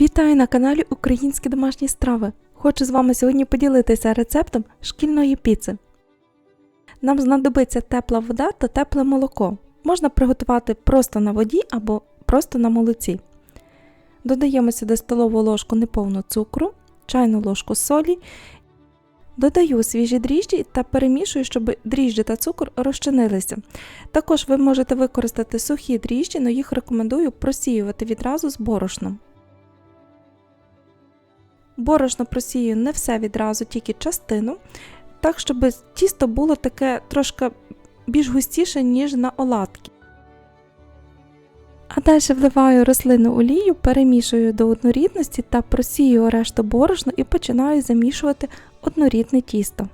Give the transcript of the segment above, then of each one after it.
Вітаю на каналі Українські домашні страви. Хочу з вами сьогодні поділитися рецептом шкільної піци. Нам знадобиться тепла вода та тепле молоко. Можна приготувати просто на воді або просто на молоці. Додаємо сюди столову ложку неповну цукру, чайну ложку солі. Додаю свіжі дріжджі та перемішую, щоб дріжджі та цукор розчинилися. Також ви можете використати сухі дріжджі, але їх рекомендую просіювати відразу з борошном. Борошно просію не все відразу, тільки частину, так, щоб тісто було таке трошки більш густіше, ніж на оладки. А далі вливаю рослинну олію, перемішую до однорідності та просію решту борошна і починаю замішувати однорідне тісто.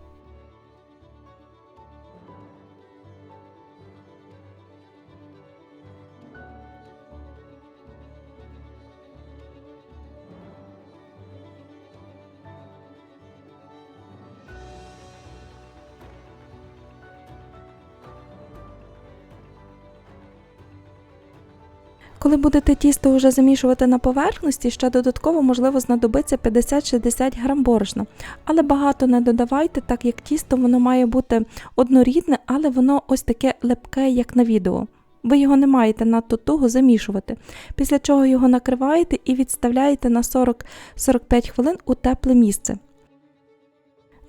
Коли будете тісто вже замішувати на поверхності, ще додатково можливо знадобиться 50-60 грам борошна. Але багато не додавайте, так як тісто воно має бути однорідне, але воно ось таке лепке, як на відео. Ви його не маєте надто туго замішувати, після чого його накриваєте і відставляєте на 40-45 хвилин у тепле місце.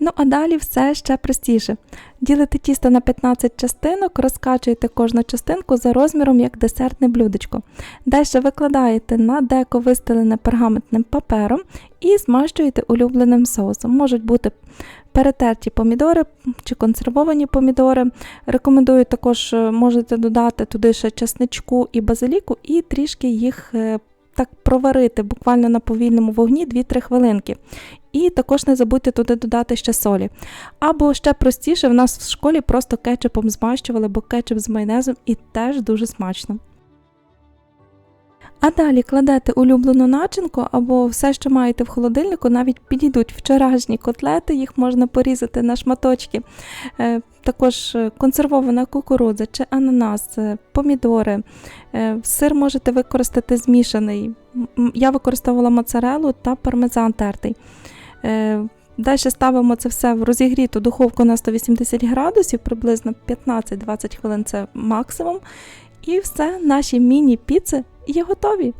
Ну а далі все ще простіше. Ділите тісто на 15 частинок, розкачуєте кожну частинку за розміром як десертне блюдечко. Далі викладаєте на деко вистелене пергаментним папером і змащуєте улюбленим соусом. Можуть бути перетерті помідори чи консервовані помідори. Рекомендую також е, можете додати туди ще чесничку і базиліку і трішки їх е, так проварити буквально на повільному вогні 2-3 хвилинки. І також не забудьте туди додати ще солі. Або ще простіше, в нас в школі просто кетчупом змащували, бо кетчуп з майонезом і теж дуже смачно. А далі кладете улюблену начинку або все, що маєте в холодильнику, навіть підійдуть вчорашні котлети, їх можна порізати на шматочки. Е, Також консервована кукурудза чи ананас, е, помідори, Е, сир можете використати змішаний. Я використовувала моцарелу та пармезан тертий. Е, Далі ставимо це все в розігріту духовку на 180 градусів, приблизно 15-20 хвилин це максимум. І все, наші міні-піци є готові.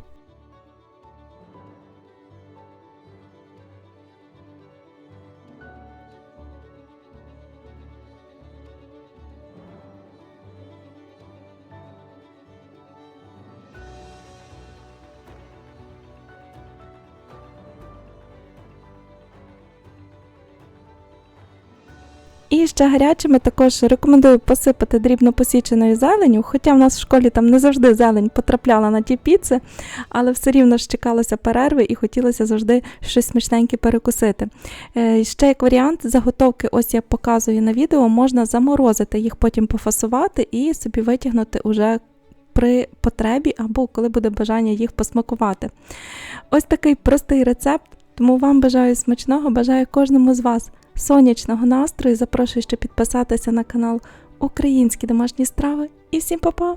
І ще гарячими також рекомендую посипати дрібно посіченою зеленю, хоча в нас в школі там не завжди зелень потрапляла на ті піци, але все рівно ж чекалося перерви і хотілося завжди щось смачненьке перекусити. Е, Ще як варіант, заготовки, ось я показую на відео, можна заморозити, їх потім пофасувати і собі витягнути уже при потребі або коли буде бажання їх посмакувати. Ось такий простий рецепт, тому вам бажаю смачного, бажаю кожному з вас сонячного настрою. Запрошую ще підписатися на канал Українські домашні страви. І всім па-па!